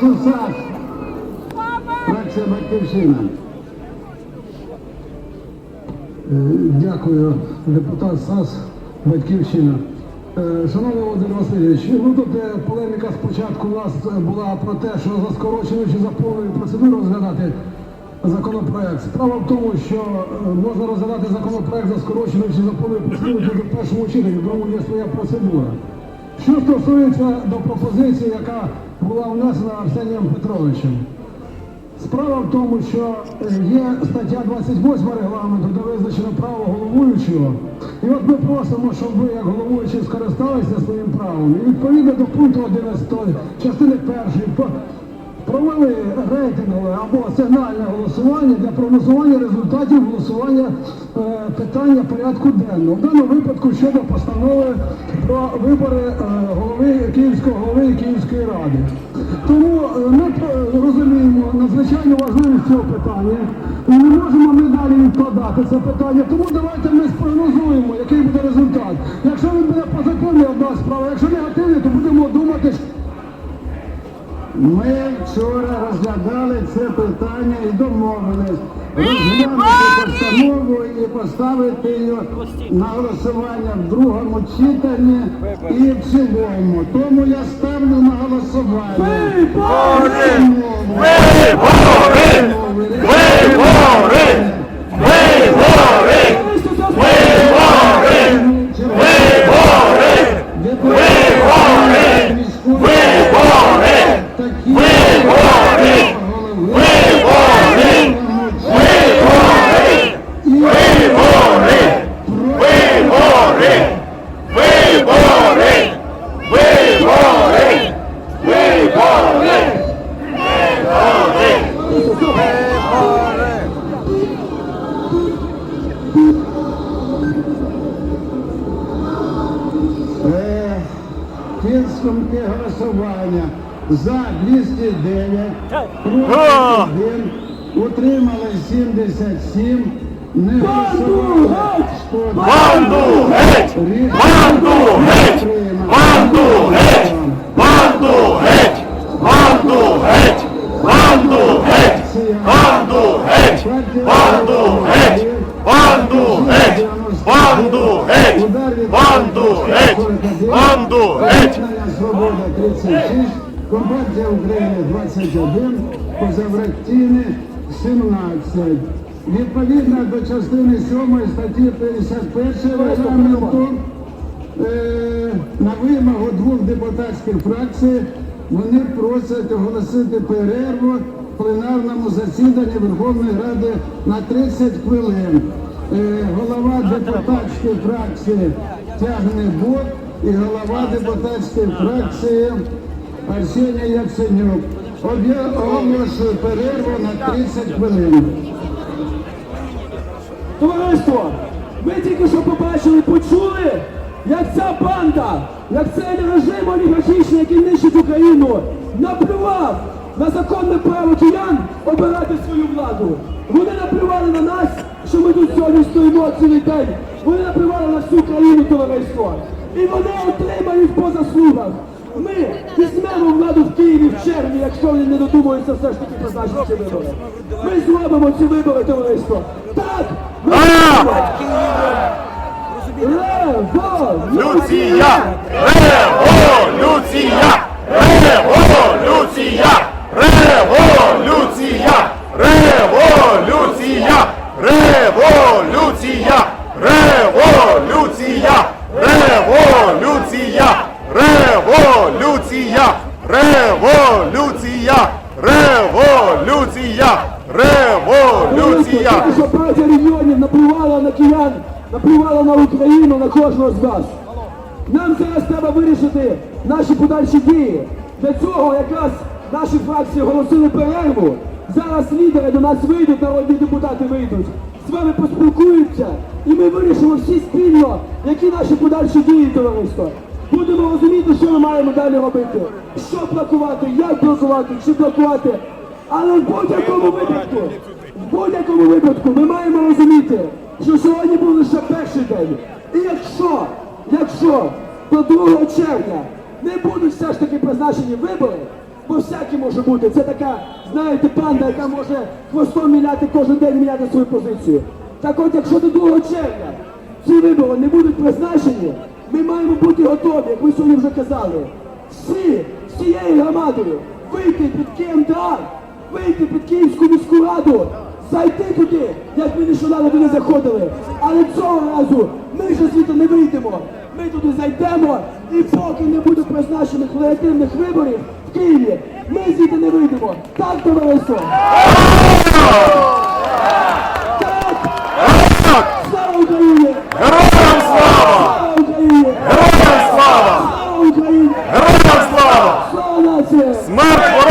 Сусак. Фракція Батьківщина. Е, Дякую, депутат САС, Батьківщина. Е, Шановний Володимир Васильович, ну тут е, полеміка спочатку у нас була про те, що за скороченою чи за повною процедурою розглядати законопроект. Справа в тому, що можна розглядати законопроект за скороченою чи за повною процедурою тільки в першому читанні, другому є своя процедура. Що стосується до пропозиції, яка була внесена Арсенієм Петровичем. Справа в тому, що е, є стаття 28 регламенту, де визначено право головуючого. І от ми просимо, щоб ви, як головуючий, скористалися своїм правом. І відповідно до пункту 11 частини першої провели рейтингове або сигнальне голосування для прогнозування результатів голосування е, питання порядку денного. В даному випадку щодо постанови про вибори е, голови Київського голови Київської ради. Тому е, ми е, розуміємо надзвичайно важливість цього питання і не можемо ми далі відкладати це питання. Тому давайте ми спрогнозуємо, який буде результат. Якщо він буде позитивний, одна справа, якщо негативний, то будемо думати. Ми вчора розглядали це питання і домовились розглянути постанову і поставити її на голосування в другому читанні і в цілому. Тому я ставлю на голосування. Вибори! Вибори! Вибори! Вибори! Підсумки голосування за 209, проти 1, утримали 77, не голосували 100. Банду геть! Банду геть! Банду геть! Банду геть! Банду Свобода 36, Компартія України 21, позаврактійні 17. Відповідно до частини 7 статті 51 регламенту е, на вимогу двох депутатських фракцій вони просять оголосити перерву в пленарному засіданні Верховної Ради на 30 хвилин. Е, голова депутатської фракції тягне бок і голова депутатської фракції Арсеній Яценюк. Оголошую перерву на 30 хвилин. Товариство, ви тільки що побачили, почули, як ця банда, як цей режим олігархічний, який нищить Україну, наплював на законне право киян обирати свою владу. Вони наплювали на нас, що ми тут сьогодні стоїмо цілий день. Вони наплювали на всю країну, товариство. І вони отримають по заслугах. Ми візьмемо владу в Києві в червні, якщо вони не додумаються все ж таки призначити ці вибори. Ми зробимо ці вибори, товариство. Так! Ми Люція! Революція! Революція! Революція! Революція! Революція! Революція! Революція! Революція! Революція! Революція! Революція! Наша партія регіонів наплювала на киян, наплювала на Україну, на кожного з вас. Нам зараз треба вирішити наші подальші дії. Для цього якраз наші фракції оголосили перерву. Зараз лідери до нас вийдуть, народні депутати вийдуть. З вами поспілкуються, і ми вирішимо всі спільно, які наші подальші дії, товариство. Будемо розуміти, що ми маємо далі робити. Що блокувати, як блокувати, чи блокувати. Але в будь-якому випадку, в будь-якому випадку ми маємо розуміти, що сьогодні був лише перший день. І якщо, якщо до 2 червня не будуть все ж таки призначені вибори, бо всяке може бути. Це така, знаєте, панда, яка може хвостом міняти кожен день міняти свою позицію. Так от, якщо до 2 червня ці вибори не будуть призначені, ми маємо бути готові, як ви сьогодні вже казали. Всі, всією громадою вийти під КМДА, вийти під Київську міську раду, зайти туди, як ми нещодавно туди заходили. Але цього разу ми вже звідти не вийдемо. Ми туди зайдемо і поки не буде призначених легітимних виборів в Києві, ми звідти не вийдемо. Так, товариство? Слава Україні! Героям слава! Слава Україні! Героям слава! Слава Україні! Героям слава! Слава нації! Смерть